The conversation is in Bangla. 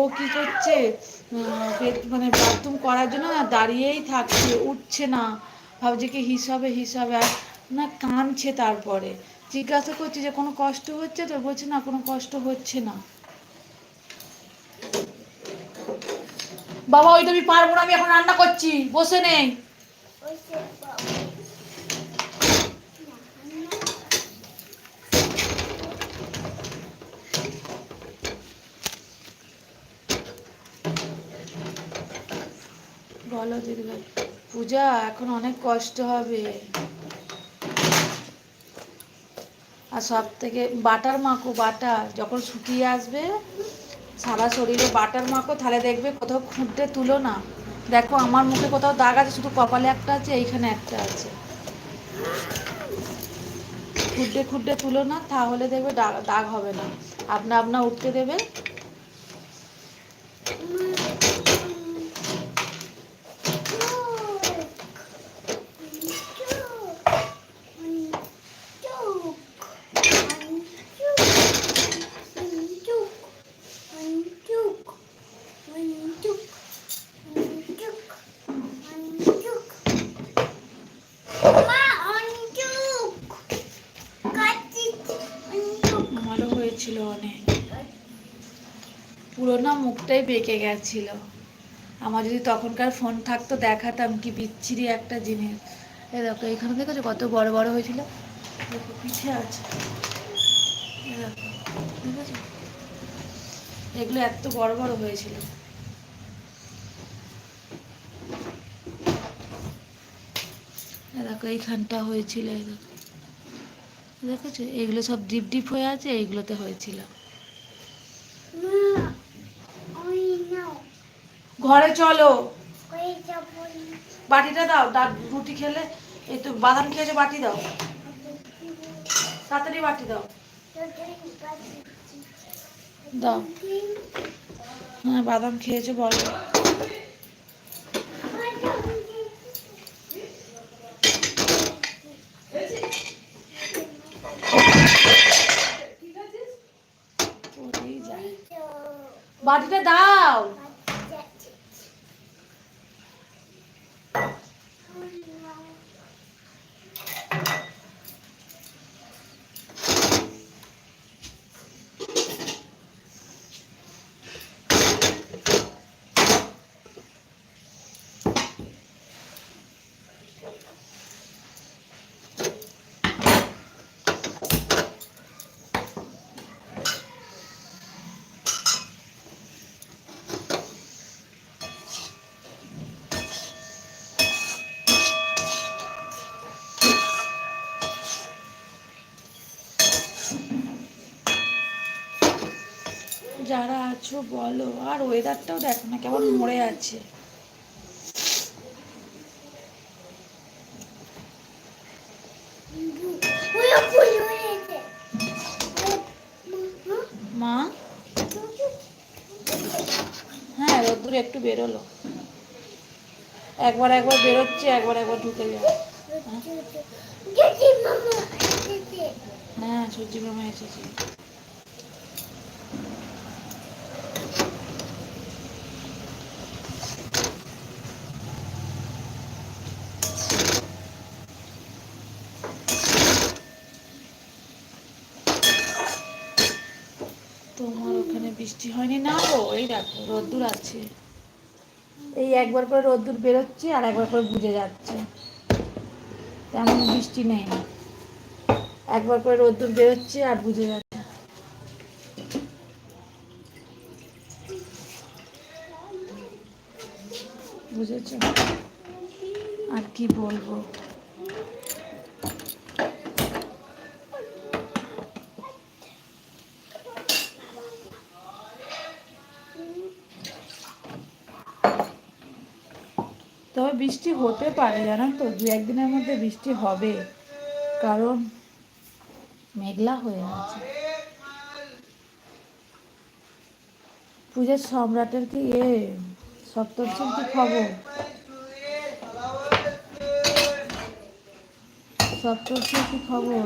ও কি করছে? মানে বাথরুম করার জন্য না দাঁড়িয়েই থাকছে, উঠছে না। ভাবছে কি হিসাবে হিসাবে আর না কাঁদছে তারপরে। জিজ্ঞাসা করছি যে, কোনো কষ্ট হচ্ছে তো? বলছে, না, কোনো কষ্ট হচ্ছে না। বাবা ওইটা আমি পারব না, আমি এখন রান্না করছি। বসে নেই। বলো দিদিভাই পূজা, এখন অনেক কষ্ট হবে। আর সব থেকে বাটার মাখো, বাটা। যখন শুকিয়ে আসবে, সারা শরীরে বাটার মাখো, তাহলে দেখবে কোথাও খুঁটে তুলো না। দেখো, আমার মুখে কোথাও দাগ আছে, শুধু কপালে একটা আছে, এইখানে একটা আছে। খুঁটে খুঁটে তুলো না, তাহলে দেখবে দাগ হবে না। আপনা আপনা উঠতে দেবে। ছিল অনেক। পুরো না মুখটাই বেঁকে গেছিল। আমার যদি তখনকার ফোন থাকতো, দেখাতাম কি বিচ্ছিরি একটা জিনিস। এ দেখো, এখানে দেখেছ কত বড় বড় হয়েছিল। দেখো, পিঠে আছে। এগুলো এত বড় বড় হয়েছিল। দেখো, এইখানটা হয়েছিল দেখো। দেখেছ এগুলো সব ডিপ ডিপ হয়ে আছে, এইগুলোতে হয়েছিল। ঘরে চলো। বাটিটা দাও রুটি খেলে এই তো বাদাম খেয়েছে, বাটি দাও। তাড়াতাড়ি বাটি দাও। দাও। হ্যাঁ বাদাম খেয়েছে, বলো। বাটিটা দাও। যারা আছো, বলো। আর ওয়েদারটাও দেখো না, কেমন মরে আছে। মা? হ্যাঁ রোদ্দুর একটু বেরোলো। একবার একবার বেরোচ্ছে, একবার একবার ঢুকে যাবে হ্যাঁ সূর্যি মামা এসেছে। তোমার ওখানে বৃষ্টি হয়নি? না গো, এই দেখো, রোদ্দুর আছে। এই একবার করে রোদ্দুর বেরোচ্ছে আর একবার করে বুঝে যাচ্ছে। তেমন বৃষ্টি নেই একবার করে রোদ্দুর বেরোচ্ছে আর বুঝে যাচ্ছে। বুঝেছ? আর কি বলব? তবে বৃষ্টি হতে পারে, জানেন তো? দু একদিনের মধ্যে বৃষ্টি হবে, কারণ মেঘলা হয়ে আছে। পূজার সম্রাটের কি এ সপ্তর্ষির কি খবর? সপ্তর্ষির কি খবর?